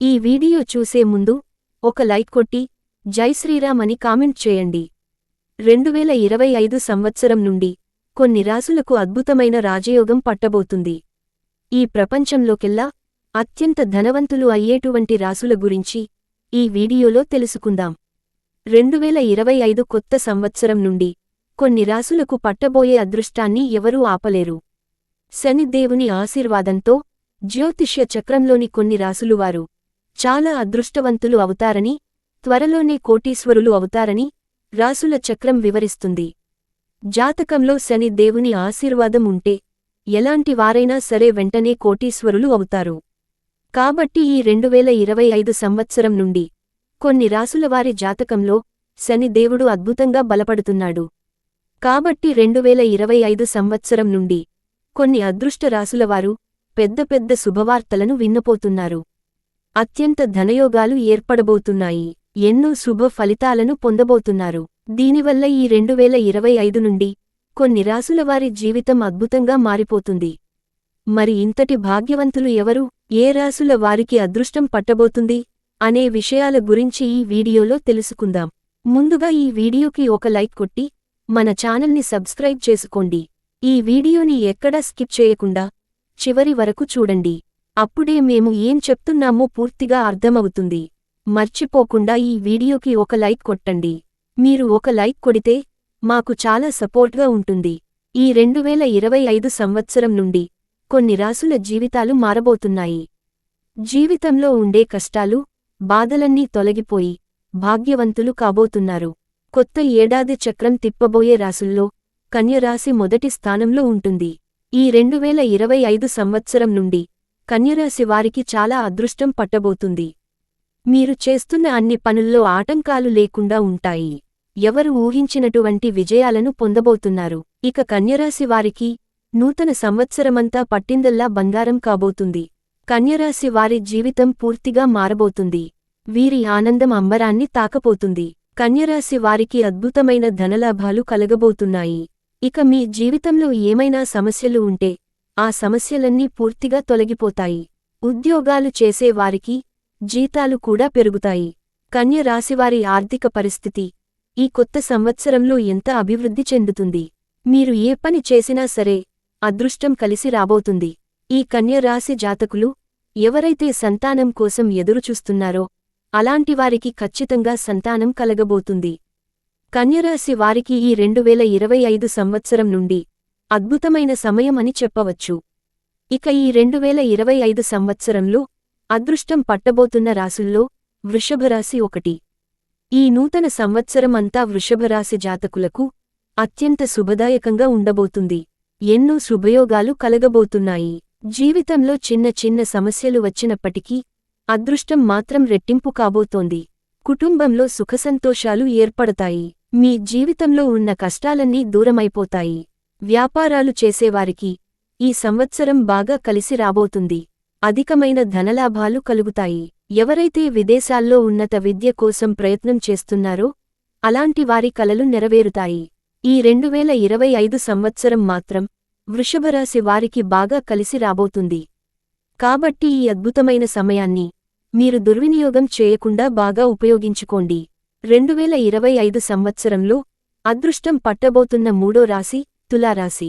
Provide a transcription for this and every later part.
ఈ వీడియో చూసే ముందు ఒక లైక్ కొట్టి జై శ్రీరామ్ అని కామెంట్ చేయండి. రెండువేల ఇరవై ఐదు సంవత్సరం నుండి కొన్ని రాసులకు అద్భుతమైన రాజయోగం పట్టబోతుంది. ఈ ప్రపంచంలోకెల్లా అత్యంత ధనవంతులు అయ్యేటువంటి రాసుల గురించి ఈ వీడియోలో తెలుసుకుందాం. రెండువేల ఇరవై ఐదు కొత్త సంవత్సరం నుండి కొన్ని రాసులకు పట్టబోయే అదృష్టాన్ని ఎవరూ ఆపలేరు. శనిదేవుని ఆశీర్వాదంతో జ్యోతిష్య చక్రంలోని కొన్ని రాసులువారు చాలా అదృష్టవంతులు అవుతారని త్వరలోనే కోటీశ్వరులు అవుతారని రాసుల చక్రం వివరిస్తుంది. జాతకంలో శని దేవుని ఆశీర్వాదం ఉంటే ఎలాంటి వారైనా సరే వెంటనే కోటీశ్వరులు అవుతారు. కాబట్టి ఈ రెండువేల ఇరవై ఐదు సంవత్సరం నుండి కొన్ని రాసులవారి జాతకంలో శని దేవుడు అద్భుతంగా బలపడుతున్నాడు. కాబట్టి రెండువేల ఇరవై ఐదు సంవత్సరం నుండి కొన్ని అదృష్ట రాసులవారు పెద్ద పెద్ద శుభవార్తలను విన్నపోతున్నారు. అత్యంత ధనయోగాలు ఏర్పడబోతున్నాయి. ఎన్నో శుభ ఫలితాలను పొందబోతున్నారు. దీనివల్ల ఈ రెండువేల ఇరవై ఐదు నుండి కొన్ని రాశులవారి జీవితం అద్భుతంగా మారిపోతుంది. మరి ఇంతటి భాగ్యవంతులు ఎవరు? ఏ రాసుల వారికి అదృష్టం పట్టబోతుంది? అనే విషయాల గురించి ఈ వీడియోలో తెలుసుకుందాం. ముందుగా ఈ వీడియోకి ఒక లైక్ కొట్టి మన ఛానల్ని సబ్స్క్రైబ్ చేసుకోండి. ఈ వీడియోని ఎక్కడా స్కిప్ చేయకుండా చివరి వరకు చూడండి. అప్పుడే మేము ఏం చెప్తున్నామో పూర్తిగా అర్థమవుతుంది. మర్చిపోకుండా ఈ వీడియోకి ఒక లైక్ కొట్టండి. మీరు ఒక లైక్ కొడితే మాకు చాలా సపోర్ట్గా ఉంటుంది. ఈ రెండువేల ఇరవై ఐదు సంవత్సరం నుండి కొన్ని రాసుల జీవితాలు మారబోతున్నాయి. జీవితంలో ఉండే కష్టాలు బాధలన్నీ తొలగిపోయి భాగ్యవంతులు కాబోతున్నారు. కొత్త ఏడాది చక్రం తిప్పబోయే రాసుల్లో కన్యరాశి మొదటి స్థానంలో ఉంటుంది. ఈ రెండువేల ఇరవై ఐదు సంవత్సరం నుండి కన్యరాశి వారికి చాలా అదృష్టం పట్టబోతుంది. మీరు చేస్తున్న అన్ని పనుల్లో ఆటంకాలు లేకుండా ఉంటాయి. ఎవరు ఊహించినటువంటి విజయాలను పొందబోతున్నారు. ఇక కన్యరాశి వారికి నూతన సంవత్సరమంతా పట్టిందల్లా బంగారం కాబోతుంది. కన్యరాశి వారి జీవితం పూర్తిగా మారబోతుంది. వీరి ఆనందం అంబరాన్ని తాకపోతుంది కన్యరాశి వారికి అద్భుతమైన ధనలాభాలు కలగబోతున్నాయి. ఇక మీ జీవితంలో ఏమైనా సమస్యలు ఉంటే ఆ సమస్యలన్నీ పూర్తిగా తొలగిపోతాయి. ఉద్యోగాలు చేసేవారికి జీతాలు కూడా పెరుగుతాయి. కన్య రాశివారి ఆర్థిక పరిస్థితి ఈ కొత్త సంవత్సరంలో ఎంత అభివృద్ధి చెందుతుంది? మీరు ఏ పని చేసినా సరే అదృష్టం కలిసి రాబోతుంది. ఈ కన్యరాశి జాతకులు ఎవరైతే సంతానం కోసం ఎదురుచూస్తున్నారో అలాంటివారికి ఖచ్చితంగా సంతానం కలగబోతుంది. కన్యరాశి వారికి ఈ రెండువేల ఇరవై ఐదు సంవత్సరం నుండి అద్భుతమైన సమయమని చెప్పవచ్చు. ఇక ఈ రెండువేల ఇరవై ఐదు సంవత్సరంలో అదృష్టం పట్టబోతున్న రాసుల్లో వృషభరాశి ఒకటి. ఈ నూతన సంవత్సరం అంతా వృషభరాశి జాతకులకు అత్యంత శుభదాయకంగా ఉండబోతుంది. ఎన్నో శుభయోగాలు కలగబోతున్నాయి. జీవితంలో చిన్న చిన్న సమస్యలు వచ్చినప్పటికీ అదృష్టం మాత్రం రెట్టింపు కాబోతోంది. కుటుంబంలో సుఖసంతోషాలు ఏర్పడతాయి. మీ జీవితంలో ఉన్న కష్టాలన్నీ దూరమైపోతాయి. వ్యాపారాలు చేసేవారికి ఈ సంవత్సరం బాగా కలిసి రాబోతుంది. అధికమైన ధనలాభాలు కలుగుతాయి. ఎవరైతే విదేశాల్లో ఉన్నత విద్య కోసం ప్రయత్నం చేస్తున్నారో అలాంటి వారి కలలు నెరవేరుతాయి. ఈ రెండువేల ఇరవై ఐదు సంవత్సరం మాత్రం వృషభరాశి వారికి బాగా కలిసి రాబోతుంది. కాబట్టి ఈ అద్భుతమైన సమయాన్ని మీరు దుర్వినియోగం చేయకుండా బాగా ఉపయోగించుకోండి. రెండువేల ఇరవై ఐదు సంవత్సరంలో అదృష్టం పట్టబోతున్న మూడో రాశి తులారాశి.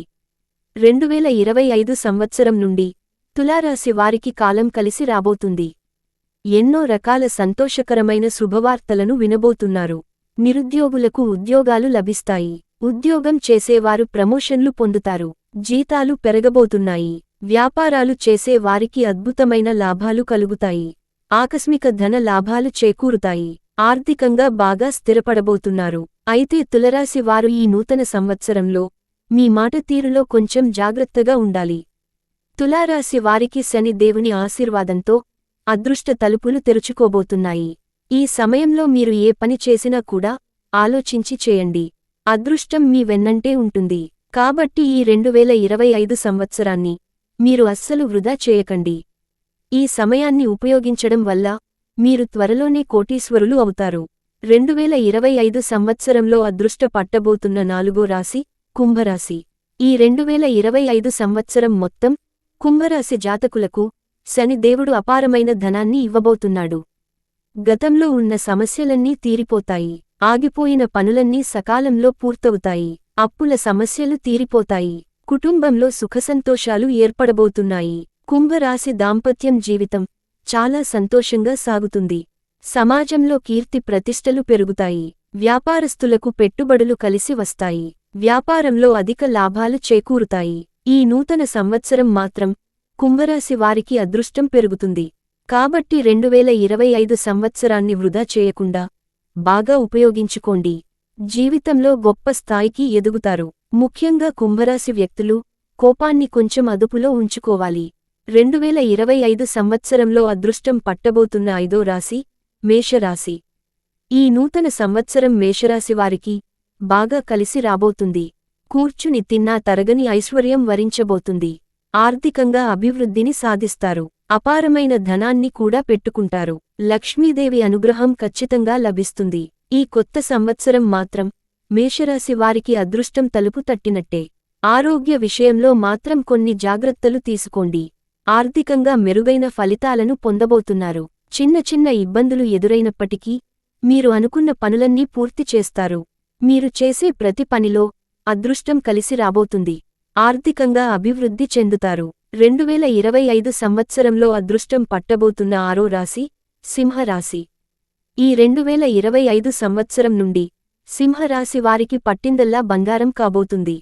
రెండువేల ఇరవై ఐదు సంవత్సరం నుండి తులారాశి వారికి కాలం కలిసి రాబోతుంది. ఎన్నో రకాల సంతోషకరమైన శుభవార్తలను వినబోతున్నారు. నిరుద్యోగులకు ఉద్యోగాలు లభిస్తాయి. ఉద్యోగం చేసేవారు ప్రమోషన్లు పొందుతారు. జీతాలు పెరగబోతున్నాయి. వ్యాపారాలు చేసే వారికి అద్భుతమైన లాభాలు కలుగుతాయి. ఆకస్మిక ధన లాభాలు చేకూరుతాయి. ఆర్థికంగా బాగా స్థిరపడబోతున్నారు. అయితే తులరాశి వారు ఈ నూతన సంవత్సరంలో మీ మాట తీరులో కొంచెం జాగ్రత్తగా ఉండాలి. తులారాశి వారికి శని దేవుని ఆశీర్వాదంతో అదృష్ట తలుపులు తెరుచుకోబోతున్నాయి. ఈ సమయంలో మీరు ఏ పని చేసినా కూడా ఆలోచించి చేయండి. అదృష్టం మీ వెన్నంటే ఉంటుంది. కాబట్టి ఈ రెండువేల ఇరవై ఐదు సంవత్సరాన్ని మీరు అస్సలు వృధా చేయకండి. ఈ సమయాన్ని ఉపయోగించడం వల్ల మీరు త్వరలోనే కోటీశ్వరులు అవుతారు. రెండువేల ఇరవై ఐదు సంవత్సరంలో అదృష్ట పట్టబోతున్న నాలుగో రాశి కుంభరాశి. ఈ రెండువేల ఇరవై ఐదు సంవత్సరం మొత్తం కుంభరాశి జాతకులకు శని దేవుడు అపారమైన ధనాన్ని ఇవ్వబోతున్నాడు. గతంలో ఉన్న సమస్యలన్నీ తీరిపోతాయి. ఆగిపోయిన పనులన్నీ సకాలంలో పూర్తవుతాయి. అప్పుల సమస్యలు తీరిపోతాయి. కుటుంబంలో సుఖసంతోషాలు ఏర్పడబోతున్నాయి. కుంభరాశి దాంపత్యం జీవితం చాలా సంతోషంగా సాగుతుంది. సమాజంలో కీర్తి ప్రతిష్టలు పెరుగుతాయి. వ్యాపారస్తులకు పెట్టుబడులు కలిసి వస్తాయి. వ్యాపారంలో అధిక లాభాలు చేకూరుతాయి. ఈ నూతన సంవత్సరం మాత్రం కుంభరాశి వారికి అదృష్టం పెరుగుతుంది. కాబట్టి రెండువేల ఇరవై ఐదు సంవత్సరాన్ని వృధా చేయకుండా బాగా ఉపయోగించుకోండి. జీవితంలో గొప్ప స్థాయికి ఎదుగుతారు. ముఖ్యంగా కుంభరాశి వ్యక్తులు కోపాన్ని కొంచెం అదుపులో ఉంచుకోవాలి. రెండువేల ఇరవై ఐదు సంవత్సరంలో అదృష్టం పట్టబోతున్న ఐదో రాశి మేషరాశి. ఈ నూతన సంవత్సరం మేషరాశి వారికి బాగా కలిసి రాబోతుంది. కూర్చుని తిన్నా తరగని ఐశ్వర్యం వరించబోతుంది. ఆర్థికంగా అభివృద్ధిని సాధిస్తారు. అపారమైన ధనాన్ని కూడా పెట్టుకుంటారు. లక్ష్మీదేవి అనుగ్రహం ఖచ్చితంగా లభిస్తుంది. ఈ కొత్త సంవత్సరం మాత్రం మేషరాశి వారికి అదృష్టం తలుపు తట్టినట్టే. ఆరోగ్య విషయంలో మాత్రం కొన్ని జాగ్రత్తలు తీసుకోండి. ఆర్థికంగా మెరుగైన ఫలితాలను పొందబోతున్నారు. చిన్న చిన్న ఇబ్బందులు ఎదురైనప్పటికీ మీరు అనుకున్న పనులన్నీ పూర్తి చేస్తారు. మీరు చేసే ప్రతి పనిలో అదృష్టం కలిసి రాబోతుంది. ఆర్థికంగా అభివృద్ధి చెందుతారు. రెండువేల ఇరవై ఐదు సంవత్సరంలో అదృష్టం పట్టబోతున్న ఆరో రాశి సింహరాశి. ఈ రెండువేల ఇరవై ఐదు సంవత్సరం నుండి సింహరాశి వారికి పట్టిందల్లా బంగారం కాబోతుంది.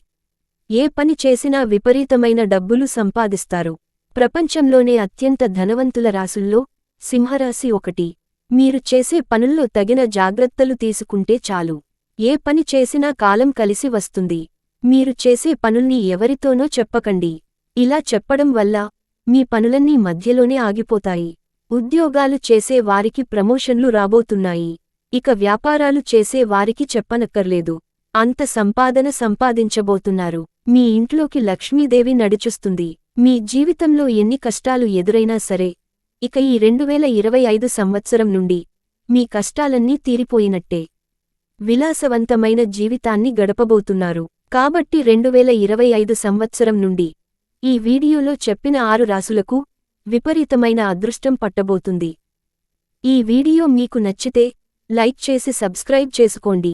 ఏ పని చేసినా విపరీతమైన డబ్బులు సంపాదిస్తారు. ప్రపంచంలోనే అత్యంత ధనవంతుల రాసుల్లో సింహరాశి ఒకటి. మీరు చేసే పనుల్లో తగిన జాగ్రత్తలు తీసుకుంటే చాలు. ఏ పని చేసినా కాలం కలిసి వస్తుంది. మీరు చేసే పనుల్ని ఎవరితోనో చెప్పకండి. ఇలా చెప్పడం వల్ల మీ పనులన్నీ మధ్యలోనే ఆగిపోతాయి. ఉద్యోగాలు చేసే వారికి ప్రమోషన్లు రాబోతున్నాయి. ఇక వ్యాపారాలు చేసే వారికి చెప్పనక్కర్లేదు. అంత సంపాదన సంపాదించబోతున్నారు. మీ ఇంట్లోకి లక్ష్మీదేవి నడిచొస్తుంది. మీ జీవితంలో ఎన్ని కష్టాలు ఎదురైనా సరే ఇక ఈ రెండువేల ఇరవై ఐదు సంవత్సరం నుండి మీ కష్టాలన్నీ తీరిపోయినట్టే. విలాసవంతమైన జీవితాన్ని గడపబోతున్నారు. కాబట్టి రెండువేల ఇరవై ఐదు సంవత్సరం నుండి ఈ వీడియోలో చెప్పిన ఆరు రాసులకు విపరీతమైన అదృష్టం పట్టబోతుంది. ఈ వీడియో మీకు నచ్చితే లైక్ చేసి సబ్స్క్రైబ్ చేసుకోండి.